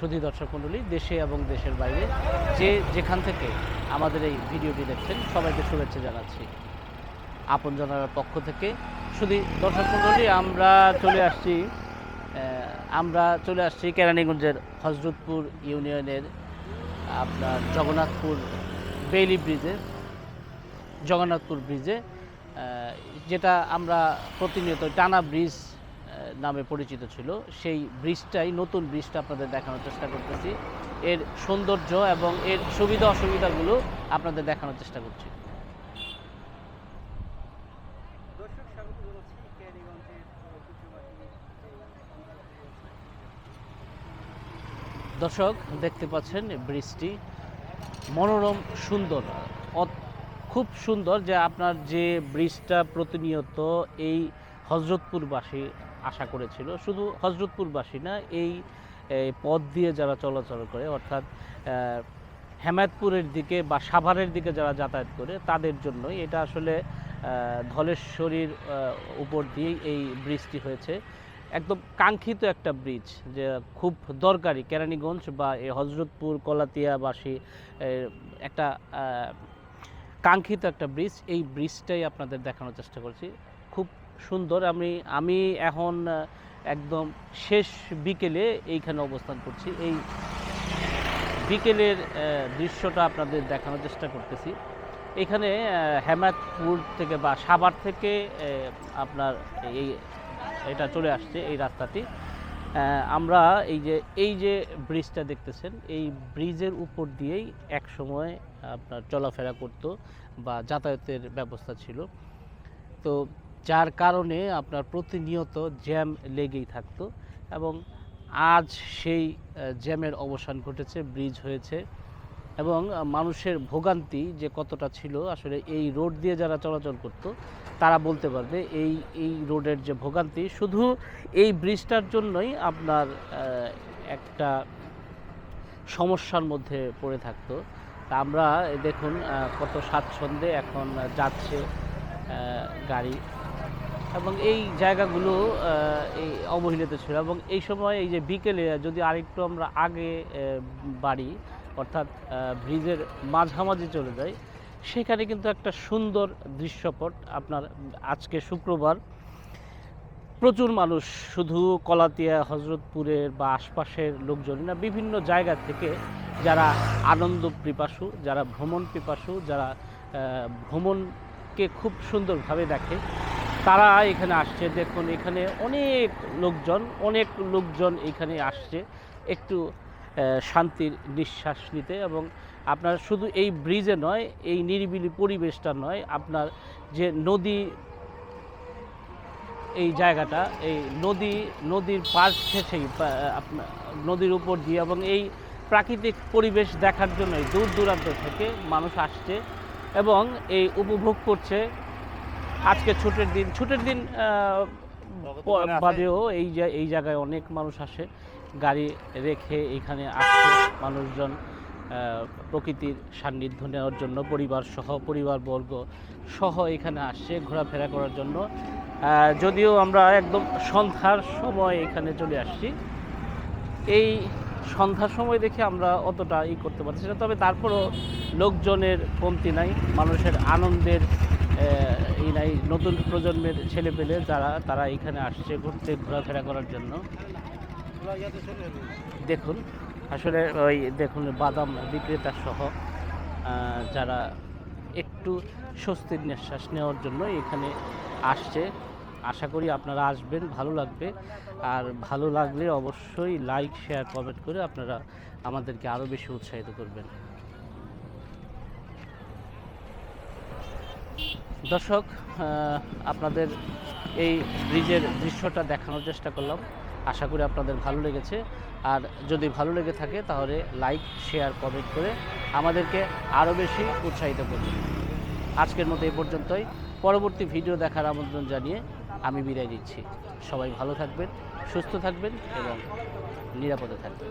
সুধী দর্শক মণ্ডলী, দেশে এবং দেশের বাইরে যে যেখান থেকে আমাদের এই ভিডিওটি দেখছেন, সবাইকে শুভেচ্ছা জানাচ্ছি। আপনজনের পক্ষ থেকে শুধু দর্শক মণ্ডলী, আমরা চলে আসছি আমরা চলে আসছি কেরানীগঞ্জের হজরতপুর ইউনিয়নের আপনার জগন্নাথপুর বেইলি ব্রিজে, জগন্নাথপুর ব্রিজে যেটা আমরা প্রতিনিয়ত টানা ব্রিজ নামে পরিচিত ছিল। সেই ব্রিজটাই নতুন ব্রিজটা আপনাদের দেখানোর চেষ্টা করতেছি। এর সৌন্দর্য এবং এর সুবিধা অসুবিধাগুলো আপনাদের দেখানোর চেষ্টা করছি। দর্শক দেখতে পাচ্ছেন ব্রিজটি মনোরম সুন্দর খুব সুন্দর যে আপনার যে ব্রিজটা প্রতিনিয়ত এই হজরতপুরবাসী আশা করেছিল। শুধু হজরতপুরবাসী না, এই পথ দিয়ে যারা চলাচল করে, অর্থাৎ হেমায়তপুরের দিকে বা সাভারের দিকে যারা যাতায়াত করে, তাদের জন্যই এটা আসলে ধলেশ্বরীর উপর দিয়েই এই ব্রিজটি হয়েছে। একদম কাঙ্ক্ষিত একটা ব্রিজ, যে খুব দরকারি। কেরানীগঞ্জ বা এই হজরতপুর, কলাতিয়াবাসী একটা কাঙ্ক্ষিত একটা ব্রিজ। এই ব্রিজটাই আপনাদের দেখানোর চেষ্টা করছি। সুন্দর। আমি আমি এখন একদম শেষ বিকেলে এইখানে অবস্থান করছি। এই বিকেলের দৃশ্যটা আপনাদের দেখানোর চেষ্টা করতেছি। এখানে হেমায়তপুর থেকে বা সাভার থেকে আপনার এই, এটা চলে আসছে, এই রাস্তাটি। আমরা এই যে এই যে ব্রিজটা দেখতেছেন, এই ব্রিজের উপর দিয়েই এক সময় আপনার চলাফেরা করতো বা যাতায়াতের ব্যবস্থা ছিল। তো যার কারণে আপনার প্রতিনিয়ত জ্যাম লেগেই থাকতো এবং আজ সেই জ্যামের অবসান ঘটেছে, ব্রিজ হয়েছে এবং মানুষের ভোগান্তি যে কতটা ছিল, আসলে এই রোড দিয়ে যারা চলাচল করত, তারা বলতে পারবে এই এই রোডের যে ভোগান্তি শুধু এই ব্রিজটার জন্যই আপনার একটা সমস্যার মধ্যে পড়ে থাকতো। তা আমরা দেখুন কত স্বাচ্ছন্দ্যে এখন যাচ্ছে গাড়ি। এবং এই জায়গাগুলো এই অবহেলিত ছিল। এবং এই সময় এই যে বিকেলে যদি আরেকটু আমরা আগে বাড়ি, অর্থাৎ ব্রিজের মাঝামাঝি চলে যাই, সেখানে কিন্তু একটা সুন্দর দৃশ্যপট আপনার আজকে শুক্রবার। প্রচুর মানুষ শুধু কলাতিয়া হজরতপুরের বা আশপাশের লোকজন না, বিভিন্ন জায়গা থেকে যারা আনন্দ পিপাসু, যারা ভ্রমণ পিপাসু, যারা ভ্রমণকে খুব সুন্দরভাবে দেখে। তারা এখানে আসছে। দেখুন, এখানে অনেক লোকজন অনেক লোকজন এখানে আসছে একটু শান্তির নিঃশ্বাস নিতে এবং আপনার শুধু এই ব্রিজে নয়, এই নিরিবিলি পরিবেশটা নয়, আপনার যে নদী, এই জায়গাটা, এই নদী, নদীর পাশ ঘেঁষেই নদীর উপর দিয়ে এবং এই প্রাকৃতিক পরিবেশ দেখার জন্যই দূর দূরান্ত থেকে মানুষ আসছে এবং এই উপভোগ করছে। আজকে ছুটির দিন ছুটির দিন বাদেও এই এই জায়গায় অনেক মানুষ আসে গাড়ি রেখে এখানে আসছে মানুষজন প্রকৃতির সান্নিধ্য নেওয়ার জন্য পরিবার সহ পরিবারবর্গ সহ এখানে আসছে ঘোরাফেরা করার জন্য। যদিও আমরা একদম সন্ধ্যার সময় এখানে চলে আসছি এই সন্ধ্যার সময় দেখে আমরা অতটা ই করতে পারছি না তবে তারপরও লোকজনের কমতি নাই মানুষের আনন্দের আহ, ই নাই নতুন প্রজন্মের ছেলে পেলে যারা তারা এখানে আসছে ঘুরতে ঘোরাফেরা করার জন্য। দেখুন আসলে ওই দেখুন বাদাম বিক্রেতা সহ যারা একটু স্বস্তির নিঃশ্বাস নেওয়ার জন্য এখানে আসছে। আশা করি আপনারা আসবেন ভালো লাগবে। আর ভালো লাগলে অবশ্যই লাইক শেয়ার কমেন্ট করে আপনারা আমাদেরকে আরও বেশি উৎসাহিত করবেন। দর্শক আপনাদের এই ব্রিজের দৃশ্যটা দেখানোর চেষ্টা করলাম। আশা করি আপনাদের ভালো লেগেছে। আর যদি ভালো লেগে থাকে তাহলে লাইক, শেয়ার, কমেন্ট করে আমাদেরকে আরও বেশি উৎসাহিত করবেন আজকের মতো এই পর্যন্তই। পরবর্তী ভিডিও দেখার আমন্ত্রণ জানিয়ে আমি বিদায় দিচ্ছি সবাই ভালো থাকবেন, সুস্থ থাকবেন এবং নিরাপদে থাকবেন।